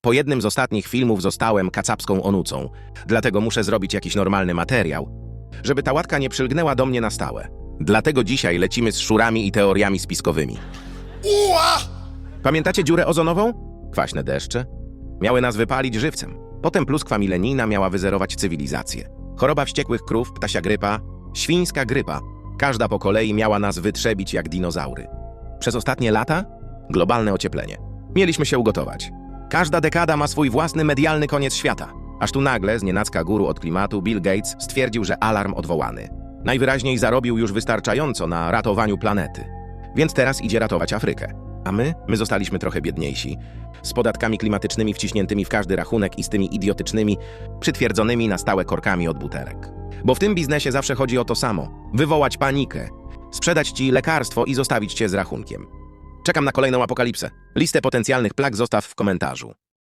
Po jednym z ostatnich filmów zostałem kacapską onucą, dlatego muszę zrobić jakiś normalny materiał, żeby ta łatka nie przylgnęła do mnie na stałe. Dlatego dzisiaj lecimy z szurami i teoriami spiskowymi. Uła! Pamiętacie dziurę ozonową? Kwaśne deszcze. Miały nas wypalić żywcem. Potem pluskwa milenijna miała wyzerować cywilizację. Choroba wściekłych krów, ptasia grypa, świńska grypa. Każda po kolei miała nas wytrzebić jak dinozaury. Przez ostatnie lata? Globalne ocieplenie. Mieliśmy się ugotować. Każda dekada ma swój własny medialny koniec świata. Aż tu nagle, z nienacka guru od klimatu, Bill Gates stwierdził, że alarm odwołany. Najwyraźniej zarobił już wystarczająco na ratowaniu planety. Więc teraz idzie ratować Afrykę. A my? My zostaliśmy trochę biedniejsi. Z podatkami klimatycznymi wciśniętymi w każdy rachunek i z tymi idiotycznymi, przytwierdzonymi na stałe korkami od butelek. Bo w tym biznesie zawsze chodzi o to samo. Wywołać panikę. Sprzedać ci lekarstwo i zostawić cię z rachunkiem. Czekam na kolejną apokalipsę. Listę potencjalnych plag zostaw w komentarzu.